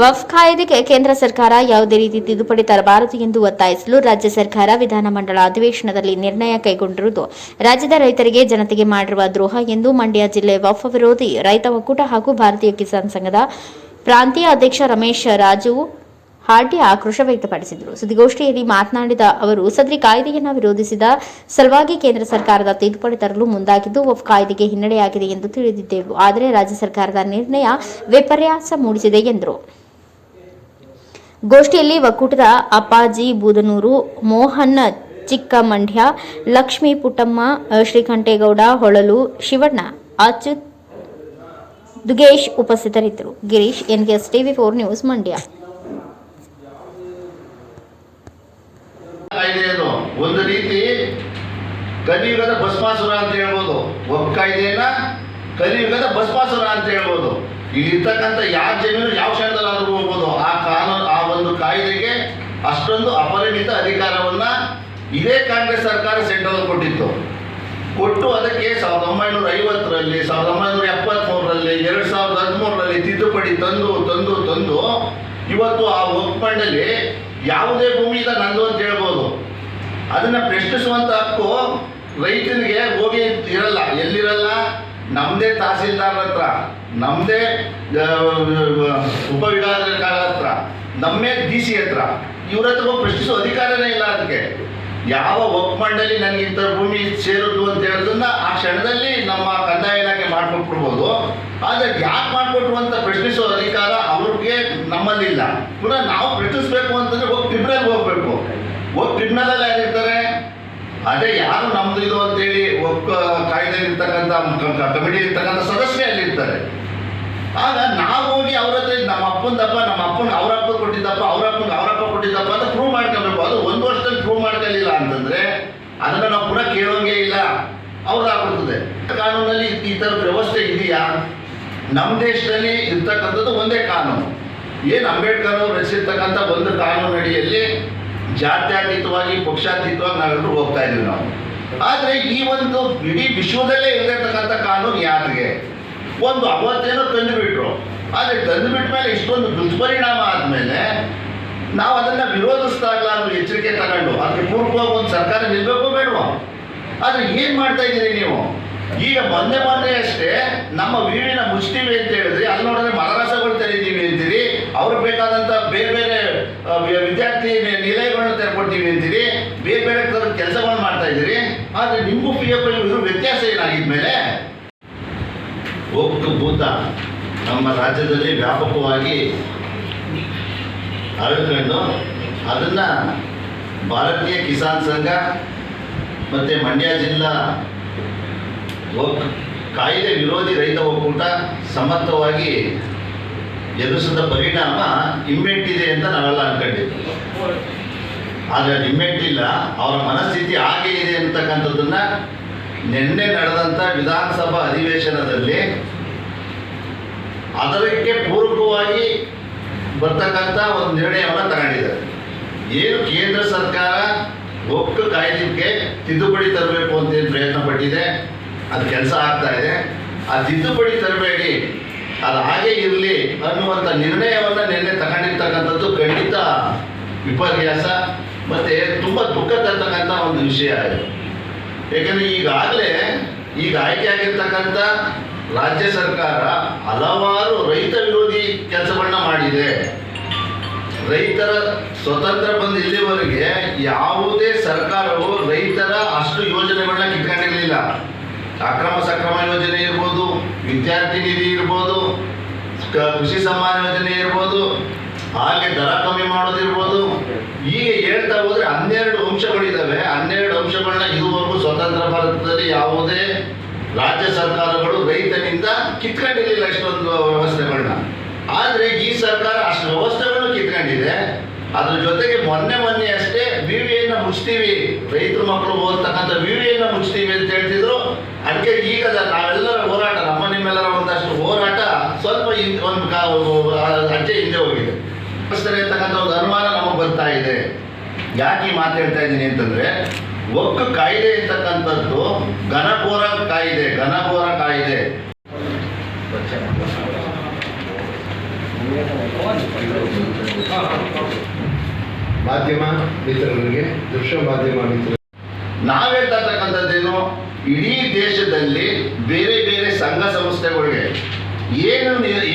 ವಫ್ ಕಾಯ್ದೆಗೆ ಕೇಂದ್ರ ಸರ್ಕಾರ ಯಾವುದೇ ರೀತಿ ತಿದ್ದುಪಡಿ ತರಬಾರದು ಎಂದು ಒತ್ತಾಯಿಸಲು ರಾಜ್ಯ ಸರ್ಕಾರ ವಿಧಾನಮಂಡಲ ಅಧಿವೇಶನದಲ್ಲಿ ನಿರ್ಣಯ ಕೈಗೊಂಡಿರುವುದು. ರಾಜ್ಯದ ರೈತರಿಗೆ ಜನತೆಗೆ ಮಾಡಿರುವ ದ್ರೋಹ ಎಂದು ಮಂಡ್ಯ ಜಿಲ್ಲೆ ವಫ್ ವಿರೋಧಿ ರೈತ ಒಕ್ಕೂಟ ಹಾಗೂ ಭಾರತೀಯ ಕಿಸಾನ್ ಸಂಘದ ಪ್ರಾಂತೀಯ ಅಧ್ಯಕ್ಷ ರಮೇಶ್ ರಾಜು ಹಾರ್ಟಿ ಆಕ್ರೋಶ ವ್ಯಕ್ತಪಡಿಸಿದರು. ಸುದ್ದಿಗೋಷ್ಠಿಯಲ್ಲಿ ಮಾತನಾಡಿದ ಅವರು, ಸದ್ರಿ ಕಾಯ್ದೆಯನ್ನು ವಿರೋಧಿಸಿದ ಸಲುವಾಗಿ ಕೇಂದ್ರ ಸರ್ಕಾರದ ತಿದ್ದುಪಡಿ ತರಲು ಮುಂದಾಗಿದ್ದು ವಫ್ ಕಾಯ್ದೆಗೆ ಹಿನ್ನಡೆಯಾಗಿದೆ ಎಂದು ತಿಳಿದಿದ್ದೆವು. ಆದರೆ ರಾಜ್ಯ ಸರ್ಕಾರದ ನಿರ್ಣಯ ವಿಪರ್ಯಾಸ ಮೂಡಿಸಿದೆ ಎಂದರು. ಗೋಷ್ಠಿಯಲ್ಲಿ ಒಕ್ಕೂಟದ ಅಪ್ಪಾಜಿ ಬೂದನೂರು, ಮೋಹನ್ ಚಿಕ್ಕಮಂಡ್ಯ, ಲಕ್ಷ್ಮೀ ಪುಟ್ಟಮ್ಮ ಶ್ರೀಕಂಠೇಗೌಡ, ಹೊಳಲು, ಶಿವಣ್ಣ, ಅಚ್ಯುತ್ ದುಗೇಶ್ ಉಪಸ್ಥಿತರಿದ್ದರು. Girish, NKS TV four news Mandya. ಒಂದು ರೀತಿ ಕಲಿಯುಗದ ಭಸ್ಮಾಸುರ ಅಂತ ಹೇಳ್ಬೋದು. ಒಬ್ಬ ಕಾಯ್ದೆಯನ್ನ ಕಲಿಯುಗದ ಭಸ್ಮಾಸುರ ಅಂತ ಹೇಳ್ಬೋದು. ಇಲ್ಲಿರ್ತಕ್ಕಂಥ ಯಾವ ಜಮೀನು ಯಾವ ಕ್ಷಣದಲ್ಲಾದ್ರೂ ಹೋಗ್ಬೋದು ಆ ಕಾನೂನು ಕಾಯ್ದೆಗೆ ಅಷ್ಟೊಂದು ಅಪರಿಮಿತ ಅಧಿಕಾರವನ್ನ ಇದೇ ಕಾಂಗ್ರೆಸ್ ಸರ್ಕಾರ ಸೆಂಟ್ರಲ್ ಕೊಟ್ಟಿತ್ತು. ಕೊಟ್ಟು ಅದಕ್ಕೆ ಸಾವಿರದ ಒಂಬೈನೂರ ಐವತ್ತರಲ್ಲಿ, ಸಾವಿರದ ಒಂಬೈನೂರ ಎಪ್ಪತ್ತ್ಮೂರರಲ್ಲಿ ಎರಡು ಸಾವಿರದ ಹದಿಮೂರರಲ್ಲಿ ತಿದ್ದುಪಡಿ ತಂದು ತಂದು ತಂದು ಇವತ್ತು ಆ ಒಪ್ಪಂಡಲ್ಲಿ ಯಾವುದೇ ಭೂಮಿ ಇಲ್ಲ ನಂದು ಅಂತ ಹೇಳ್ಬೋದು. ಅದನ್ನು ಪ್ರಶ್ನಿಸುವಂಥ ಹಕ್ಕು ರೈತನಿಗೆ ಹೋಗಿ ಇರಲ್ಲ. ಎಲ್ಲಿರಲ್ಲ? ನಮ್ಮದೇ ತಹಸೀಲ್ದಾರ ಹತ್ರ ನಮ್ಮದೇ ಉಪವಿಭಾಗದ ಹತ್ರ. ನಮ್ಮೇ ಡಿ ಸಿ ಹತ್ರ. ಇವ್ರ ಹತ್ರ ಹೋಗಿ ಪ್ರಶ್ನಿಸೋ ಅಧಿಕಾರನೇ ಇಲ್ಲ ಅದಕ್ಕೆ ಯಾವ ಒಪ್ಪಂಡಲ್ಲಿ ನನಗೆ ಇಂಥ ಭೂಮಿ ಸೇರೋದು ಅಂತ ಹೇಳೋದನ್ನ ಆ ಕ್ಷಣದಲ್ಲಿ ನಮ್ಮ ಕಂದಾಯ ಇಲಾಖೆ ಮಾಡ್ಕೊಟ್ಬಿಡ್ಬೋದು. ಆದರೆ ಯಾಕೆ ಮಾಡಿಕೊಟ್ರು ಅಂತ ಪ್ರಶ್ನಿಸೋ ಅಧಿಕಾರ ಅವ್ರಿಗೆ ನಮ್ಮಲ್ಲಿಲ್ಲ. ಪುನಃ ನಾವು ಪ್ರಶ್ನಿಸ್ಬೇಕು ಅಂತಂದ್ರೆ ಹೋಗಿ ಟ್ರಿಬ್ಯುನಲ್ ಹೋಗ್ಬೇಕು. ಹೋಗಿ ಟ್ರಿಬ್ಯುನಲ್ ಯಾರಿರ್ತಾರೆ? ಅದೇ ಯಾರು ನಮ್ದು ಇದು ಅಂತೇಳಿ ಒಕ್ಕ ಕಾಯ್ದೆ ಇರ್ತಕ್ಕಂಥ ಕಮಿಟಿ ಇರ್ತಕ್ಕಂಥ ಸದಸ್ಯ ಅಲ್ಲಿರ್ತಾರೆ. ಆಗ ನಾವು ಹೋಗಿ ಅವ್ರ ಹತ್ರ ನಮ್ಮ ಅಪ್ಪಂದಪ್ಪ, ನಮ್ಮ ಅದನ್ನ ನಾವು ಪುನಃ ಕೇಳೋಂಗೇ ಇಲ್ಲ. ಅವ್ರದ್ದಾಗ್ಬಿಡ್ತದೆ ಕಾನೂನಲ್ಲಿ ಈ ಥರದ ವ್ಯವಸ್ಥೆ ಇದೆಯಾ? ನಮ್ಮ ದೇಶದಲ್ಲಿ ಇರ್ತಕ್ಕಂಥದ್ದು ಒಂದೇ ಕಾನೂನು. ಏನು ಅಂಬೇಡ್ಕರ್ ಅವರು ರಚಿಸಿರ್ತಕ್ಕಂಥ ಒಂದು ಕಾನೂನು ಅಡಿಯಲ್ಲಿ ಜಾತ್ಯತೀತವಾಗಿ, ಪಕ್ಷಾತೀತವಾಗಿ ನಾವೆಲ್ಲರೂ ಹೋಗ್ತಾ ಇದ್ದೀವಿ ನಾವು. ಆದರೆ ಈ ಒಂದು ಇಡೀ ವಿಶ್ವದಲ್ಲೇ ಇರತಕ್ಕಂಥ ಕಾನೂನು ಯಾರಿಗೆ ಒಂದು ಅವತ್ತೇನೋ ತಂದುಬಿಟ್ರು. ಆದರೆ ತಂದುಬಿಟ್ಟ ಮೇಲೆ ಇಷ್ಟೊಂದು ದುಷ್ಪರಿಣಾಮ ಆದಮೇಲೆ ನಾವು ಅದನ್ನು ವಿರೋಧಿಸ್ದಾಗಲಾದ್ರೂ ಎಚ್ಚರಿಕೆ ತಗೊಂಡು, ಅದಕ್ಕೆ ಪೂರ್ವಕವಾಗಿ ಒಂದು ಸರ್ಕಾರ ನಿಲ್ಬೇಕು ಆದರೆ ಏನು ಮಾಡ್ತಾ ಇದ್ದೀರಿ ನೀವು? ಈಗ ಮೊನ್ನೆ ಮೊನ್ನೆ ಅಷ್ಟೇ, ನಮ್ಮ ವೀಡಿನ ಮುಚ್ತೀವಿ ಅಂತ ಹೇಳಿದ್ರಿ, ಅಲ್ಲಿ ನೋಡಿದ್ರೆ ಮದರಸಗಳು ತೆರೀತೀವಿ ಅಂತೀರಿ ಅವ್ರಿಗೆ ಬೇಕಾದಂತ ಬೇರೆ ಬೇರೆ ವಿದ್ಯಾರ್ಥಿ ನಿಲಯಗಳನ್ನ ತೆರ್ಕೊಡ್ತೀವಿ ಅಂತೀರಿ, ಬೇರೆ ಬೇರೆ ಕೆಲಸಗಳನ್ನ ಮಾಡ್ತಾ ಇದ್ದೀರಿ, ಆದರೆ ನಿಮಗೂ ಪಿ ಎಫ್ ಇರೋ ವ್ಯತ್ಯಾಸ ಏನಾಗಿದ್ಮೇಲೆ ಹೋಗ್ತು ಭೂತ. ನಮ್ಮ ರಾಜ್ಯದಲ್ಲಿ ವ್ಯಾಪಕವಾಗಿ ಹರಡ್ಕೊಂಡು ಅದನ್ನು ಭಾರತೀಯ ಕಿಸಾನ್ ಸಂಘ ಮತ್ತು ಮಂಡ್ಯ ಜಿಲ್ಲಾ ಒಕ್ ಕಾಯಿಲೆ ವಿರೋಧಿ ರೈತ ಒಕ್ಕೂಟ ಸಮರ್ಥವಾಗಿ ಎದುರಿಸಿದ ಪರಿಣಾಮ ಹಿಮ್ಮೆಟ್ಟಿದೆ ಅಂತ ನಾವೆಲ್ಲ ಅನ್ಕೊಂಡಿದ್ವಿ. ಆದರೆ ಅದು ಹಿಮ್ಮೆಟ್ಟಿಲ್ಲ. ಅವರ ಮನಸ್ಥಿತಿ ಹಾಗೆ ಇದೆ ಅಂತಕ್ಕಂಥದ್ದನ್ನ ನಿನ್ನೆ ನಡೆದಂಥ ವಿಧಾನಸಭಾ ಅಧಿವೇಶನದಲ್ಲಿ ಅದಕ್ಕೆ ಪೂರಕವಾಗಿ ಬರ್ತಕ್ಕಂಥ ಒಂದು ನಿರ್ಣಯವನ್ನು ತಗೊಂಡಿದ್ದಾರೆ. ಏನು ಕೇಂದ್ರ ಸರ್ಕಾರ ಒಕ್ಕ ಕಾಯ್ದೆಗೆ ತಿದ್ದುಪಡಿ ತರಬೇಕು ಅಂತ ಪ್ರಯತ್ನ ಪಟ್ಟಿದೆ? ಅದು ಕೆಲಸ ಆಗ್ತಾ ಇದೆ. ಆ ತಿದ್ದುಪಡಿ ತರಬೇಡಿ. ಅದು ಹಾಗೆ ಇರಲಿ ಅನ್ನುವಂಥ ನಿರ್ಣಯವನ್ನು ನಿನ್ನೆ ತಗೊಂಡಿರ್ತಕ್ಕಂಥದ್ದು ಖಂಡಿತ ವಿಪರ್ಯಾಸ, ಮತ್ತು ತುಂಬ ದುಃಖ ತರ್ತಕ್ಕಂಥ ಒಂದು ವಿಷಯ ಇದು. ಏಕೆಂದರೆ ಈಗಾಗಲೇ ಈಗ ಆಯ್ಕೆ ಆಗಿರ್ತಕ್ಕಂಥ ರಾಜ್ಯ ಸರ್ಕಾರ ಹಲವಾರು ರೈತ ವಿರೋಧಿ ಸ್ವತಂತ್ರ ಬಂದ ಇಲ್ಲಿವರೆಗೆ ಯಾವುದೇ ಸರ್ಕಾರವು ರೈತರ ಅಷ್ಟು ಯೋಜನೆಗಳನ್ನ ಕಿತ್ಕೊಂಡಿರಲಿಲ್ಲ. ಅಕ್ರಮ ಸಕ್ರಮ ಯೋಜನೆ ಇರ್ಬೋದು, ವಿದ್ಯಾರ್ಥಿ ನಿಧಿ ಇರ್ಬೋದು ಕೃಷಿ ಸಮ್ಮಾನ ಯೋಜನೆ ಇರ್ಬೋದು, ಹಾಗೆ ದರ ಕಮ್ಮಿ ಮಾಡೋದಿರ್ಬೋದು ಈಗ ಹೇಳ್ತಾ ಹೋದ್ರೆ ಹನ್ನೆರಡು ಅಂಶಗಳಿದ್ದಾವೆ ಹನ್ನೆರಡು ಅಂಶಗಳನ್ನ ಇದುವರೆಗೂ ಸ್ವತಂತ್ರ ಭಾರತದಲ್ಲಿ ಯಾವುದೇ ರಾಜ್ಯ ಸರ್ಕಾರಗಳು ರೈತನಿಂದ ಕಿತ್ಕೊಂಡಿರಲಿಲ್ಲ ಇಷ್ಟೊಂದು ವ್ಯವಸ್ಥೆಗಳನ್ನ ಆದರೆ ಈ ಸರ್ಕಾರ ಅಷ್ಟು ವ್ಯವಸ್ಥೆಗಳನ್ನು ಕಿತ್ಕೊಂಡಿದೆ. ಅದ್ರ ಜೊತೆಗೆ ಮೊನ್ನೆ ಮೊನ್ನೆ ಅಷ್ಟೇ ವಿವಿಯನ್ನು ಮುಚ್ತೀವಿ. ರೈತರ ಮಕ್ಕಳು ಓದ್ತಕ್ಕಂಥ ವಿ ವಿಯನ್ನು ಮುಚ್ತೀವಿ ಅಂತ ಹೇಳ್ತಿದ್ರು. ಅದಕ್ಕೆ ಈಗ ನಾವೆಲ್ಲರ ಹೋರಾಟ, ನಮ್ಮ ನಿಮ್ಮೆಲ್ಲರ ಒಂದಷ್ಟು ಹೋರಾಟ ಸ್ವಲ್ಪ ಒಂದು ಅಜ್ಜೆ ಹಿಂದೆ ಹೋಗಿದೆ. ಇರ್ತಕ್ಕಂಥ ಒಂದು ಅನುಮಾನ ನಮಗೆ ಬರ್ತಾ ಇದೆ. ಯಾಕೆ ಮಾತು ಹೇಳ್ತಾ ಇದ್ದೀನಿ ಅಂತಂದ್ರೆ, ಒಕ್ಕ ಕಾಯ್ದೆ ಇರ್ತಕ್ಕಂಥದ್ದು ಘನಘೋರ ಕಾಯಿದೆ ಘನಘೋರ ಕಾಯ್ದೆ. ಮಾಧ್ಯಮ ಮಿತ್ರರಿಗೆ, ದೃಶ್ಯ ಮಾಧ್ಯಮ ಮಿತ್ರ ನಾವೇ ತರ್ತಕ್ಕಂಥದ್ದೇನು ಇಡೀ ದೇಶದಲ್ಲಿ ಬೇರೆ ಬೇರೆ ಸಂಘ ಸಂಸ್ಥೆಗಳಿಗೆ ಏನು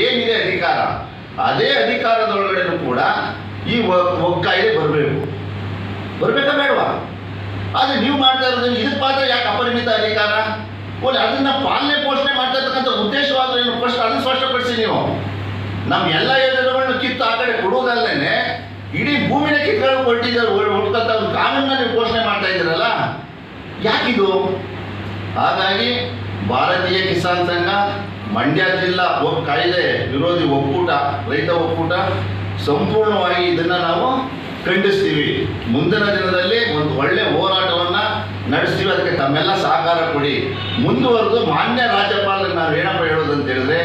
ಏನಿದೆ ಅಧಿಕಾರ, ಅದೇ ಅಧಿಕಾರದೊಳಗಡೆನೂ ಕೂಡ ಈ ಒಕ್ಕಾಯಿಲೆ ಬರಬೇಕು. ಬರಬೇಕಾ ಬೇಡವಾ? ಆದರೆ ನೀವು ಮಾಡ್ತಾ ಇರೋದು ಇದಕ್ಕೆ ಪಾತ್ರ ಯಾಕೆ ಅಪರಿಮಿತ ಅಧಿಕಾರ? ಓಲಿ ಅದನ್ನ ಪಾಲನೆ ಪೋಷಣೆ ಮಾಡ್ತಾ ಇರ್ತಕ್ಕಂಥ ಉದ್ದೇಶವಾದ್ರೆ ಏನು ಫಸ್ಟ್ ಅದನ್ನ ಸ್ಪಷ್ಟಪಡಿಸಿ ನೀವು. ನಮ್ಮ ಎಲ್ಲ ಯೋಜನೆಗಳನ್ನ ಕಿತ್ತು ಆ ಕಡೆ ಕೊಡುವುದಲ್ಲೇ ಇಡೀ ಭೂಮಿನ ಕಿತ್ಕೊಂಡು ಕೊಟ್ಟಿದ್ದಾರೆ ಹುಡ್ಕಂತ ಒಂದು ಕಾನೂನನ್ನ ನೀವು ಘೋಷಣೆ ಮಾಡ್ತಾ ಇದ್ದೀರಲ್ಲ? ಯಾಕಿದು? ಹಾಗಾಗಿ ಭಾರತೀಯ ಕಿಸಾನ್ ಸಂಘ, ಮಂಡ್ಯ ಜಿಲ್ಲಾ ಕಾಯ್ದೆ ವಿರೋಧಿ ಒಕ್ಕೂಟ, ರೈತ ಒಕ್ಕೂಟ ಸಂಪೂರ್ಣವಾಗಿ ಇದನ್ನ ನಾವು ಖಂಡಿಸ್ತೀವಿ. ಮುಂದಿನ ದಿನದಲ್ಲಿ ಒಂದು ಒಳ್ಳೆ ಹೋರಾಟವನ್ನ ನಡೆಸ್ತೀವಿ. ಅದಕ್ಕೆ ತಮ್ಮೆಲ್ಲ ಸಹಕಾರ ಕೊಡಿ. ಮುಂದುವರೆದು ಮಾನ್ಯ ರಾಜ್ಯಪಾಲರಿಗೆ ನಾವು ಏನಪ್ಪ ಹೇಳೋದು ಅಂತ ಹೇಳಿದ್ರೆ,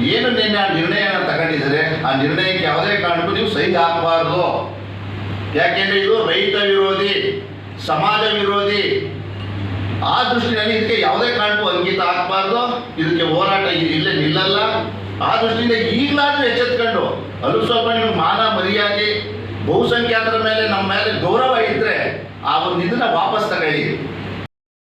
ಏನು ನಿನ್ನೆ ಆ ನಿರ್ಣಯನ ತಗೊಂಡಿದ್ದಾರೆ ಆ ನಿರ್ಣಯಕ್ಕೆ ಯಾವುದೇ ಕಾರಣಕ್ಕೂ ನೀವು ಸಹಿ ಹಾಕಬಾರ್ದು. ಯಾಕೆಂದ್ರೆ ಇದು ರೈತ ವಿರೋಧಿ, ಸಮಾಜ ವಿರೋಧಿ. ಆ ದೃಷ್ಟಿಯಲ್ಲಿ ಇದಕ್ಕೆ ಯಾವುದೇ ಕಾರಣಕ್ಕೂ ಅಂಕಿತ ಹಾಕಬಾರ್ದು. ಇದಕ್ಕೆ ಹೋರಾಟ ಇಲ್ಲೇ ನಿಲ್ಲಲ್ಲ. ಆ ದೃಷ್ಟಿಯಿಂದ ಈಗಲಾದರೂ ಎಚ್ಚೆತ್ಕೊಂಡು ಅದು ಸ್ವಲ್ಪ ನಿಮ್ಗೆ ಮಾನ ಮರ್ಯಾದೆ, ಬಹುಸಂಖ್ಯಾತರ ಮೇಲೆ ನಮ್ಮ ಮೇಲೆ ಗೌರವ ಇದ್ದರೆ ಆ ಒಂದು ಇದನ್ನ ವಾಪಸ್ ತಗೊಳ್ಳಿ.